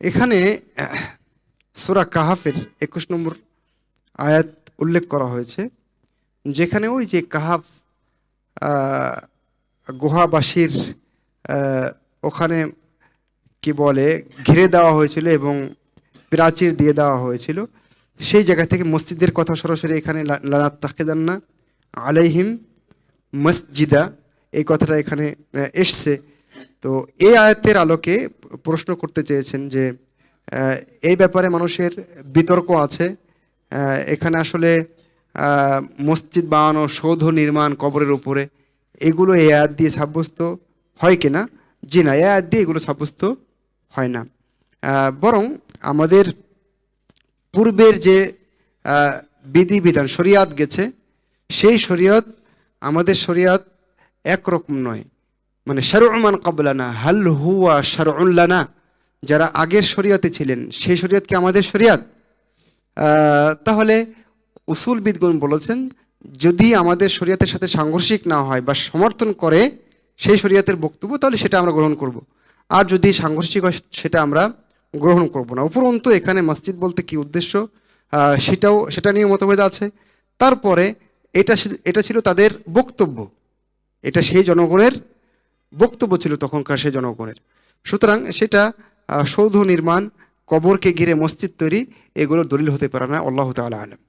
এখানে, সুরা কাহাফের একুশ নম্বর আয়াত উল্লেখ করা হয়েছে, যেখানে ওই যে কাহাফ গুহাবাসীর ওখানে কি বলে, ঘিরে দেওয়া হয়েছিল এবং প্রাচীর দিয়ে দেওয়া হয়েছিল। সেই জায়গা থেকে মসজিদের কথা সরাসরি এখানে লানাত তাকেদান্না আলাইহিম মসজিদা, এই কথাটা এখানে এসছে। তো এই আয়াতের আলোকে প্রশ্ন করতে চেয়েছেন যে এই ব্যাপারে মানুষের বিতর্ক আছে। এখানে আসলে মসজিদ বানানো, সৌধ নির্মাণ, কবরের উপরে, এগুলো এ আয়াত দিয়ে সাব্যস্ত হয় কিনা? জি না এ আয়াত দিয়ে এগুলো সাব্যস্ত হয় না। বরং আমাদের পূর্বের যে বিধিবিধান, শরিয়াত গেছে, সেই শরিয়ত আমাদের শরিয়ত একরকম নয়। মানে শারুমান কাবলানা হাল হুয়া শারউল্লানা যারা আগের শরিয়তে ছিলেন, সেই শরিয়ত কি আমাদের শরিয়ত? তাহলে উসুলবিদগণ বলেছেন, যদি আমাদের শরিয়তের সাথে সাংঘর্ষিক না হয় বা সমর্থন করে সেই শরিয়তের বক্তব্য, তাহলে সেটা আমরা গ্রহণ করব। আর যদি সাংঘর্ষিক হয়, সেটা আমরা গ্রহণ করব না। উপরন্তু এখানে মসজিদ বলতে কি উদ্দেশ্য? সেটাও, সেটা নিয়ে মতভেদ আছে। তারপরে এটা এটা ছিল তাদের বক্তব্য। এটা সেই জনগণের বক্তব্য ছিল তখনকার সে জনগণের। সুতরাং সেটা সৌধ নির্মাণ, কবরকে ঘিরে মসজিদ তৈরি এগুলো দলিল হতে পারে না, আল্লাহ তালা আলম।